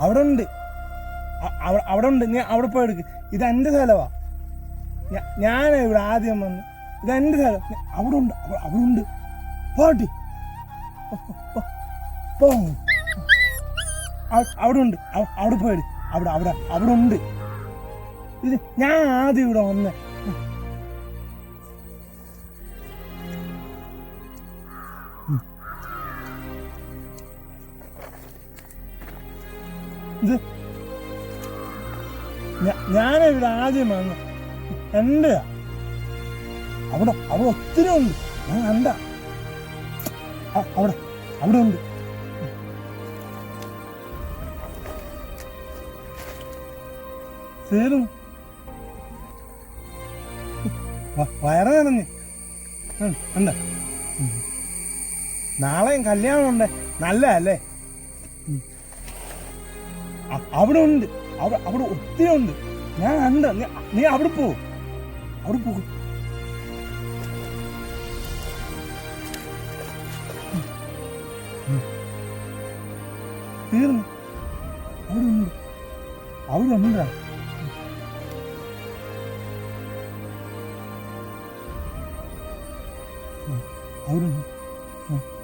അവിടെ ഉണ്ട് അവ- അവിടെ ഉണ്ട് നീ അവിടെ പോയി എടുക്ക്. ഇത് എന്റെ സ്ഥലമാ ഞാൻ ഇവിടെ ആദ്യം വന്ന്. ഇത് എന്റെ സ്ഥലം. അവിടെ ഉണ്ട് അവിടെ ഉണ്ട് പോട്ടി. അവിടെ ഉണ്ട് അവിടെ പോയി അവിടെ അവിടെ അവിടെ ഉണ്ട് ഇത് ഞാൻ ആദ്യം ഇവിടെ വന്നേ. ഇത് ഞാ- ഞാനാ ഇവിടെ ആദ്യം വന്നു എന്റെ അവിടെ അവിടെ ഒത്തിരി ഉണ്ട്. ഞാൻ കണ്ട. അവിടെ അവിടെ ഉണ്ട്. തീരും വയറിറങ്ങി വയറ് നിറഞ്ഞ്. ഉം, എന്താ നാളെയും കല്യാണം ഉണ്ട് നല്ലതല്ലേ അവിടെ ഉണ്ട്. അവിടെ ഒത്തിരി ഉണ്ട്. ഞാൻ കണ്ട നീ- നീ അവിടെ പോ. അവിടെ പോകും തീർന്നു. അവിടെ ഉണ്ട്. അവിടെ ഉണ്ടാ അവിടെ ഉണ്ട്.